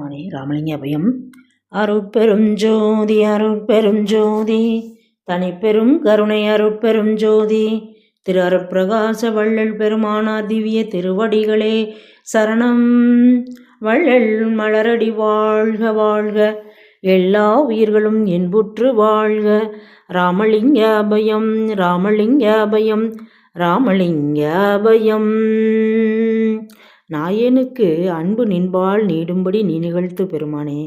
மணி ராமலிங்க அபயம். அருட்பெரும் ஜோதி அருட்பெரும் ஜோதி. தனிப்பெரும் கருணை அருட்பெரும் ஜோதி. திரு அருட்பிரகாச வள்ளல் பெருமானார் திவ்ய திருவடிகளே சரணம். வள்ளல் மலரடி வாழ்க வாழ்க. எல்லா உயிர்களும் என்புற்று வாழ்க. ராமலிங்க அபயம் ராமலிங்க அபயம் ராமலிங்க அபயம். நாயனுக்கு அன்பு நின்பால் நீடும்படி நீ நிகழ்த்து பெருமானே.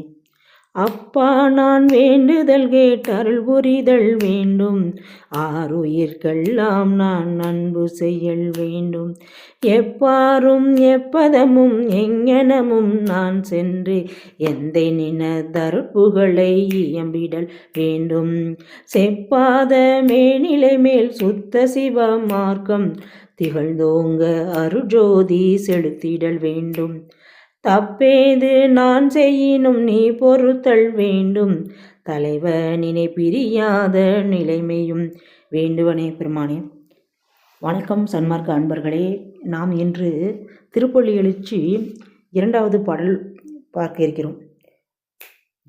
அப்பா நான் வேண்டுதல் கேட்டருள் புரிதல் வேண்டும். ஆறுயிர்க்கெல்லாம் நான் அன்பு செய்யல் வேண்டும். எப்பாரும் எப்பதமும் எங்கனமும் நான் சென்று எந்த நினதருப்புகளை இயம்பிடல் வேண்டும். செப்பாத மேனிலை மேல் சுத்த சிவ மார்க்கம் திகழ்ந்தோங்க அருஜோதி செலுத்திடல் வேண்டும். தப்பேது நான் செய்யினும் நீ பொறுத்தல் வேண்டும். தலைவனினை பிரியாத நிலைமையும் வேண்டுவனே பெருமானே. வணக்கம் சன்மார்க்க அன்பர்களே. நாம் இன்று திருப்பள்ளி எழுச்சி இரண்டாவது பாடல் பார்க்க இருக்கிறோம்.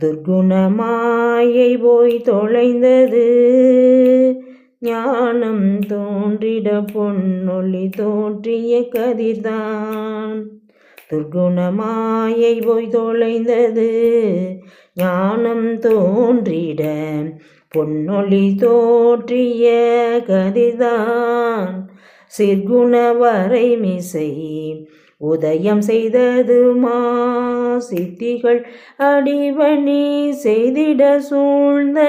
துர்குணமாயை போய் தொலைந்தது. ஞானம் தோன்றிட பொன்னொளி தோன்றிய கதிதான் துர்குணமாயை போய் தொலைந்தது ஞானம் தோன்றிட பொன்னொளி தோற்றிய கதிதான் சிற்குண வரை மிசை உதயம் செய்தது மா சித்திகள் அடிவணி செய்திட சூழ்ந்த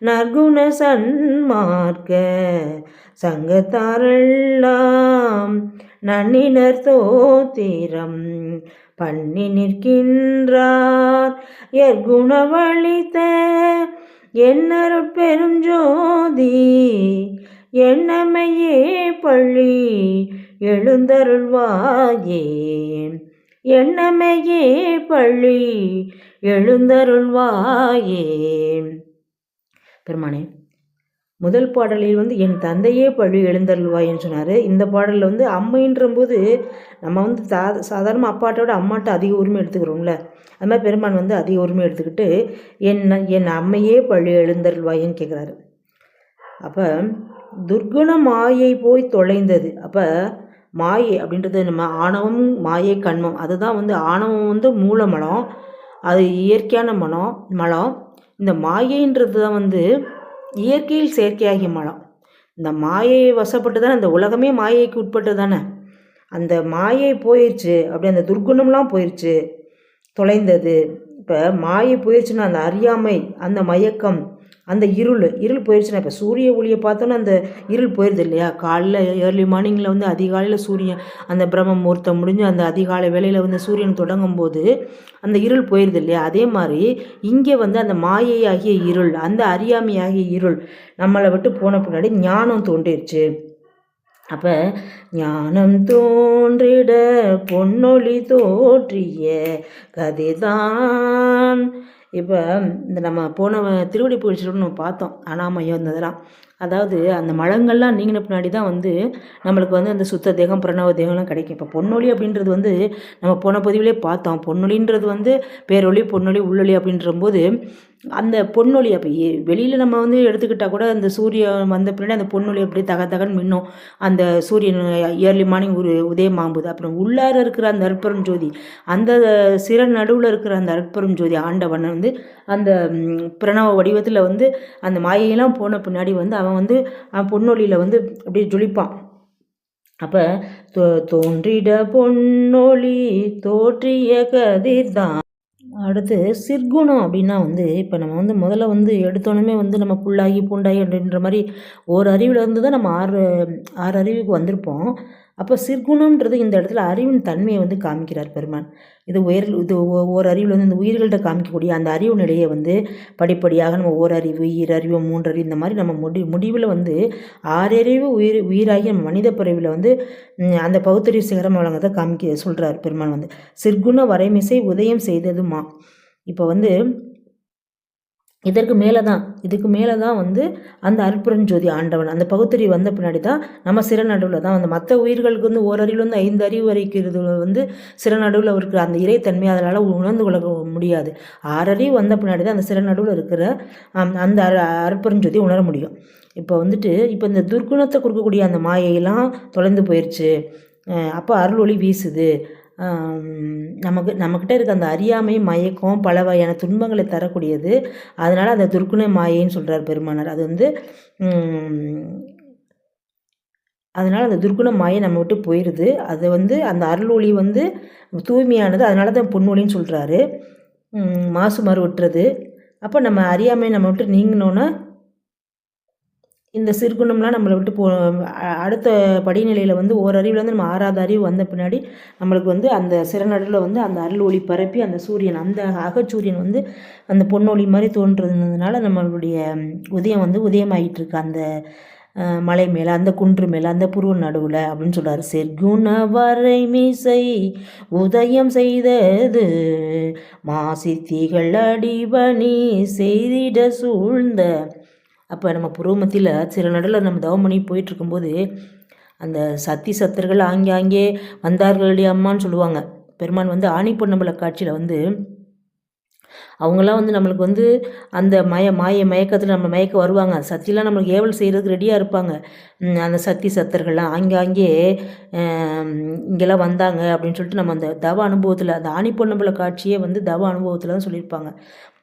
நற்குண சன்மார்க்க சங்கத்தாரெல்லாம் நன்னினர் தோத்திரம் பண்ணி நிற்கின்றார். எற்குணவழித்த என்னருட் பெருஞ்சோதி எண்ணமையே பள்ளி எழுந்தருள்வாயே. எண்ணமையே பள்ளி எழுந்தருள்வாயே. பெருமானே முதல் பாடலில் வந்து என் தந்தையே பழி எழுந்தருள்வாயின்னு சொன்னார். இந்த பாடலில் வந்து அம்மைன்ற போது நம்ம வந்து தா சாதாரண அப்பாட்டோட அம்மாட்ட அதிக உரிமை எடுத்துக்கிறோம்ல. அது மாதிரி பெருமான் வந்து அதிக உரிமை எடுத்துக்கிட்டு என் என் அம்மையே பழி எழுந்தருள்வாயின்னு கேட்குறாரு அப்போ துர்குண மாயை போய் தொலைந்தது. அப்போ மாயை அப்படின்றது நம்ம ஆணவம் மாயை கண்மம். அதுதான் வந்து ஆணவம் வந்து மூல மலம் அது இயற்கையான மனம் மலம். இந்த மாயைன்றது தான் வந்து இயற்கையில் செயற்கையாகிய மலம் இந்த மாயையை வசப்பட்டு தானே இந்த உலகமே மாயைக்கு உட்பட்டு தானே? அந்த மாயை போயிடுச்சு அப்படி அந்த துர்குணம்லாம் போயிடுச்சு தொலைந்தது. இப்போ மாயை போயிடுச்சுன்னா அந்த அறியாமை அந்த மயக்கம் அந்த இருள் இருள் போயிடுச்சுன்னா இப்போ சூரிய ஒளியை பார்த்தோன்னா அந்த இருள் போயிடுது இல்லையா? காலைல ஏர்லி மார்னிங்கில் வந்து அதிகாலையில் சூரியன் அந்த பிரம்ம முகூர்த்தம் முடிஞ்சு அந்த அதிகாலை வேலையில் வந்து சூரியன் தொடங்கும் போது அந்த இருள் போயிடுது இல்லையா? அதே மாதிரி இங்கே வந்து அந்த மாயை ஆகிய இருள் அந்த அறியாமை ஆகிய இருள் நம்மளை விட்டு போன பின்னாடி ஞானம் தோன்றிடுச்சு அப்போ ஞானம் தோன்றிட பொன்னொழி தோற்றிய கதைதான். இப்போ இந்த நம்ம போன திருவடி புகழ்ச்சியோடு நம்ம பார்த்தோம். அனாமயம் இருந்ததெல்லாம் அதாவது அந்த மலங்கள்லாம் நீங்கின பின்னாடி தான் வந்து நம்மளுக்கு வந்து அந்த சுத்த தேகம் பிரணவ தேகம்லாம் கிடைக்கும். இப்போ பொன்னொழி அப்படின்றது வந்து நம்ம போன பதிவிலே பார்த்தோம். பொன்னொழின்றது வந்து பேரொழி பொன்னொழி உள்ளொளி அப்படின்றபோது அந்த பொன்னொழி அப்போ வெளியில் நம்ம வந்து எடுத்துக்கிட்டால் கூட அந்த சூரியன் வந்த பின்னாடி அந்த பொன்னொழி அப்படியே தக தகன்னு மின்னும். அந்த சூரியன் இயர்லி மார்னிங் ஒரு உதயமாகும்போது அப்புறம் உள்ளார இருக்கிற அந்த அற்புறம் ஜோதி அந்த சிற நடுவில் இருக்கிற அந்த அற்புறம் ஜோதி ஆண்டவனை வந்து அந்த பிரணவ வடிவத்தில் வந்து அந்த மாயையெல்லாம் போன பின்னாடி வந்து அவன் வந்து பொன்னொழியில் வந்து அப்படியே ஜொலிப்பான். அப்போ தோ தோன்றிட பொன்னொழி தோற்றிய கதிர்தான். அடுத்து சிற்குணம் அப்படின்னா வந்து இப்போ நம்ம வந்து முதல்ல வந்து எடுத்தோன்னே வந்து நம்ம புல்லாகி பூண்டாகி அப்படின்ற மாதிரி ஒரு அறிவில் இருந்து தான் நம்ம ஆறு ஆறு அறிவுக்கு வந்திருப்போம். அப்போ சிற்குணம்ன்றது இந்த இடத்துல அறிவின் தன்மையை வந்து காமிக்கிறார் பெருமான். இது உயர் இது ஒவ்வொரு அறிவில் வந்து இந்த உயிர்கள்ட்ட காமிக்கக்கூடிய அந்த அறிவு நிலையை வந்து படிப்படியாக நம்ம ஓரறிவு ஈரறிவு மூன்றறிவு இந்த மாதிரி நம்ம முடி முடிவில் வந்து ஆறறிவு உயிர் உயிராகி நம்ம மனித பிறவியில் வந்து அந்த பகுத்தறிவு சிகரம் வழங்கதை காமிக்க சொல்கிறார் பெருமான் வந்து. சிற்குண வரைமிசை உதயம் செய்ததுமா. இப்போ வந்து இதற்கு மேலே தான் இதுக்கு மேலே தான் வந்து அந்த அற்புறஞ்சோதி ஆண்டவன். அந்த பகுத்தறிவு வந்த பின்னாடி தான் நம்ம சிறநடுவில் தான் அந்த மற்ற உயிர்களுக்கு வந்து ஓரறிவில் வந்து ஐந்து அறிவு வரைக்கிறது வந்து சிறநடுவில் இருக்கிற அந்த இறைத்தன்மை அதனால் உணர்ந்து கொள்ள முடியாது. ஆறறிவு வந்த பின்னாடி தான் அந்த சிறநடுவில் இருக்கிற அந்த அற்புறஞ்சோதி உணர முடியும். இப்போ வந்துட்டு இப்போ இந்த துர்க்குணத்தை கொடுக்கக்கூடிய அந்த மாயையெல்லாம் தொலைந்து போயிடுச்சு அப்போ அருள் ஒளி வீசுது. நமக்கு நம்மக்கிட்ட இருக்க அந்த அறியாமை மயக்கம் பல வகையான துன்பங்களை தரக்கூடியது. அதனால் அந்த துர்க்குண மாயைன்னு சொல்கிறார் பெருமானார். அது வந்து அதனால் அந்த துர்க்குண மாயை நம்ம விட்டு போயிடுது அது வந்து அந்த அருள் ஒளி வந்து தூய்மையானது. அதனால தான் பொன்னொழின்னு சொல்கிறாரு மாசு மறு விட்டுறது. அப்போ நம்ம அறியாமை நம்ம விட்டு நீங்கினோன்னா இந்த சிறுகுணம்லாம் நம்மளை விட்டு போ அடுத்த படிநிலையில் வந்து ஓரறிவில் நம்ம ஆறாவது அறிவு வந்த பின்னாடி நம்மளுக்கு வந்து அந்த சிறநடுவில் வந்து அந்த அருள் ஒளி பரப்பி அந்த சூரியன் அந்த அகச்சூரியன் வந்து அந்த பொன்னொளி மாதிரி தோன்றதுனால நம்மளுடைய உதயம் வந்து உதயமாகிட்டு இருக்கு அந்த மலை மேலே அந்த குன்று மேலே அந்த புருவ நடுவில் அப்படின்னு சொல்கிறார் சிற்குண வரை மீசை உதயம் செய்தது மாசித்திகள் அடிபணி செய்திட சூழ்ந்த அப்போ நம்ம புருவமத்தியில் சில நடுவில் நம்ம தவம் பண்ணி போயிட்டுருக்கும்போது அந்த சத்தி சத்தர்கள் ஆங்கே ஆங்கே வந்தார்களே அம்மான்னு சொல்லுவாங்க. பெருமான் வந்து ஆணி பொன்னம்பல காட்சியில் வந்து அவங்களாம் வந்து நம்மளுக்கு வந்து அந்த மய மாய மயக்கத்தில் நம்ம மயக்க வருவாங்க. சத்தியெலாம் நம்மளுக்கு ஏவல் செய்கிறதுக்கு ரெடியாக இருப்பாங்க. அந்த சத்தி சத்தர்கள்லாம் ஆங்காங்கே இங்கெல்லாம் வந்தாங்க அப்படின்னு சொல்லிட்டு நம்ம அந்த தவ அனுபவத்தில் அந்த ஆணி பொன்னம்பல காட்சியே வந்து தவ அனுபவத்தில் தான் சொல்லியிருப்பாங்க.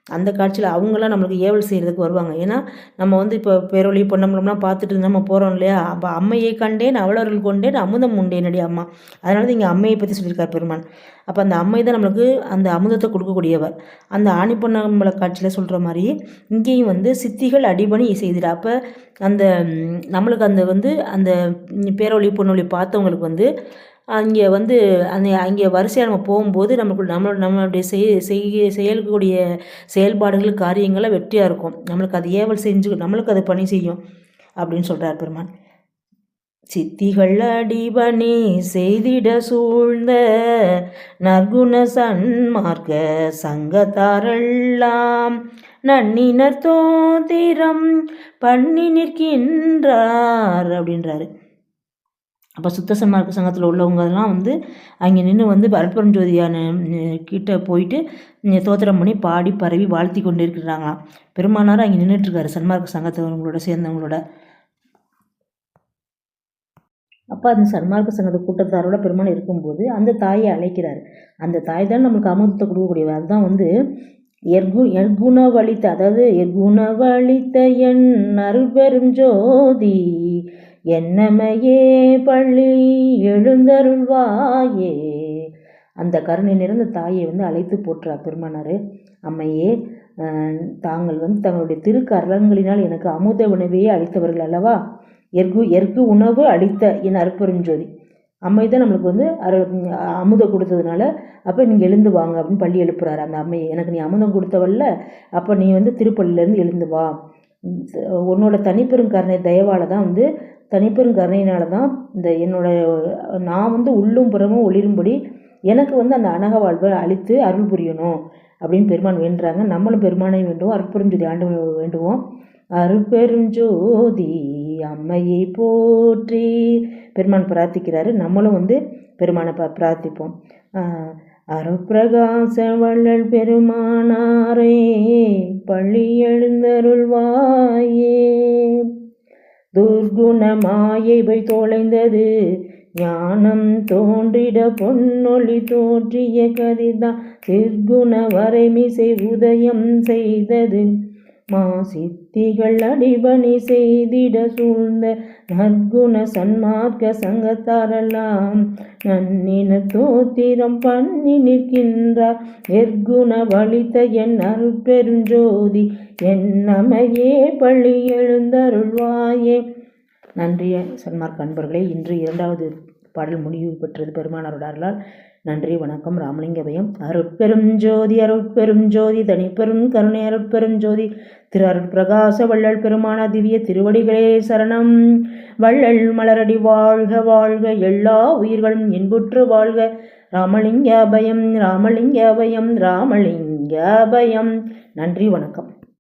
அந்த காட்சியில் அவங்களாம் நம்மளுக்கு ஏவல் செய்கிறதுக்கு வருவாங்க. ஏன்னா நம்ம வந்து இப்போ பேரொழி பொன்னம்பலம்லாம் பார்த்துட்டு நம்ம போகிறோம் இல்லையா? அப்போ அம்மையை கண்டேன் அவளர்கள் கொண்டேன் அமுதம் உண்டேனடி அம்மா. அதனால தான் இங்கே அம்மையை பற்றி சொல்லியிருக்கார் பெருமான். அப்போ அந்த அம்மை தான் நம்மளுக்கு அந்த அமுதத்தை கொடுக்கக்கூடியவர். அந்த ஆணி பொன்னம்பல காட்சியில் சொல்கிற மாதிரி இங்கேயும் வந்து சித்திகள் அடிபணி செய்திட அப்போ அந்த நம்மளுக்கு அந்த வந்து அந்த பேரொழி பொன்னொழி பார்த்தவங்களுக்கு வந்து அங்கே வந்து அந்த அங்கே வரிசையாக நம்ம போகும்போது நம்மளுக்கு நம்ம நம்மளுடைய செய் செய்ய செயல்கூடிய செயல்பாடுகள் காரியங்கள்லாம் வெற்றியாக இருக்கும். நம்மளுக்கு அது ஏவல் செஞ்சு நம்மளுக்கு அது பணி செய்யும் அப்படின்னு சொல்கிறார் பெருமான். சித்திகள் அடிபணி செய்திட சூழ்ந்த நற்குண சன்மார்க்க சங்கத்தாரெல்லாம் நன்னினர் தோதிரம் பண்ணி நிற்கின்றார் அப்படின்றாரு. அப்போ சுத்த சன்மார்க்க சங்கத்தில் உள்ளவங்கலாம் வந்து அங்கே நின்று வந்து அற்புதம் ஜோதியான கிட்ட போயிட்டு தோத்திரம் பண்ணி பாடி பரவி வாழ்த்தி கொண்டு இருக்கிறாங்களாம் பெருமானார் அங்கே நின்றுட்டுருக்காரு சன்மார்க்க சங்கத்தவங்களோட சேர்ந்தவங்களோட. அப்போ அந்த சன்மார்க்க சங்கத்தை கூட்டத்தாரோட பெருமாள் இருக்கும்போது அந்த தாயை அழைக்கிறார். அந்த தாய் தான் நம்மளுக்கு அமுதத்தை கொடுக்கக்கூடியவர் அதுதான் வந்து எர்கு எர்குணவழித்த அதாவது எர்குணவழித்த என் அருள்பெரும் ஜோதி என்னமையே பள்ளி எழுந்தருள்வாயே. அந்த கருணை நிறைந்த தாயை வந்து அழைத்து போற்றார் பெருமானார். அம்மையே தாங்கள் வந்து தங்களுடைய திருக்கரங்களினால் எனக்கு அமுத உணவையே அளித்தவர்கள் அல்லவா? எர்கு எர்கு உணவு அளித்த என் அற்பெருஞ்சோதி அம்மை தான் நம்மளுக்கு வந்து அரு அமுதம் கொடுத்ததுனால அப்போ நீங்கள் எழுந்து வாங்க அப்படின்னு பள்ளி எழுப்புறாரு அந்த அம்மையை. எனக்கு நீ அமுதம் கொடுத்தவல்ல அப்போ நீ வந்து திருப்பள்ளியிலேருந்து எழுந்து வா. உன்னோட தனிப்பெரும் கருணை தயவால் தான் வந்து தனிப்பெரும் கருணையினால தான் இந்த என்னோடய நான் வந்து உள்ளும் புறமும் ஒளிரும்படி எனக்கு வந்து அந்த அனக வாழ்வை அழித்து அருள் புரியணும் அப்படின்னு பெருமான் வேண்டுறாங்க. நம்மளும் பெருமானை வேண்டுவோம் அருட்பெருஞ்சோதி ஆண்டு வேண்டுவோம். அருட்பெருஞ்சோதி அம்மையை போற்றி பெருமான் பிரார்த்திக்கிறாரு. நம்மளும் வந்து பெருமானை ப பிரார்த்திப்போம். அருப்பிரகாச வள்ளல் பெருமானாரே பள்ளி எழுந்தருள்வாயே. துர்குணமாயை போய் தொலைந்தது. ஞானம் தோன்றிட பொன்னொழி தோன்றிய கதிதான் சிற்குண வரைமிசை உதயம் செய்தது. மா சித்திகள் அடிபணி செய்திட சூழ்ந்த நற்குண சன்மார்க்க சங்கத்தாரெல்லாம் நன்னின தோத்திரம் பண்ணி நிற்கின்றார். எர்குண வலித்த என் அருட்பெருஞ்சோதி என்னமையே பள்ளி எழுந்தருள்வாயே. நன்றிய சன்மார்க் அன்பர்களே இன்று இரண்டாவது பாடல் முடிவு பெற்றது பெருமானாருடார்களால் நன்றி வணக்கம். ராமலிங்கபயம். அருட்பெரும் ஜோதி அருட்பெரும் ஜோதி தனிப்பெரும் கருணை அருட்பெரும் ஜோதி. திரு அருட்பிரகாச வள்ளல் பெருமான திவ்ய திருவடிகளே சரணம். வள்ளல் மலரடி வாழ்க வாழ்க. எல்லா உயிர்களும் இன்புற்று வாழ்க. ராமலிங்க அபயம் ராமலிங்க அபயம் ராமலிங்க அபயம் நன்றி வணக்கம்.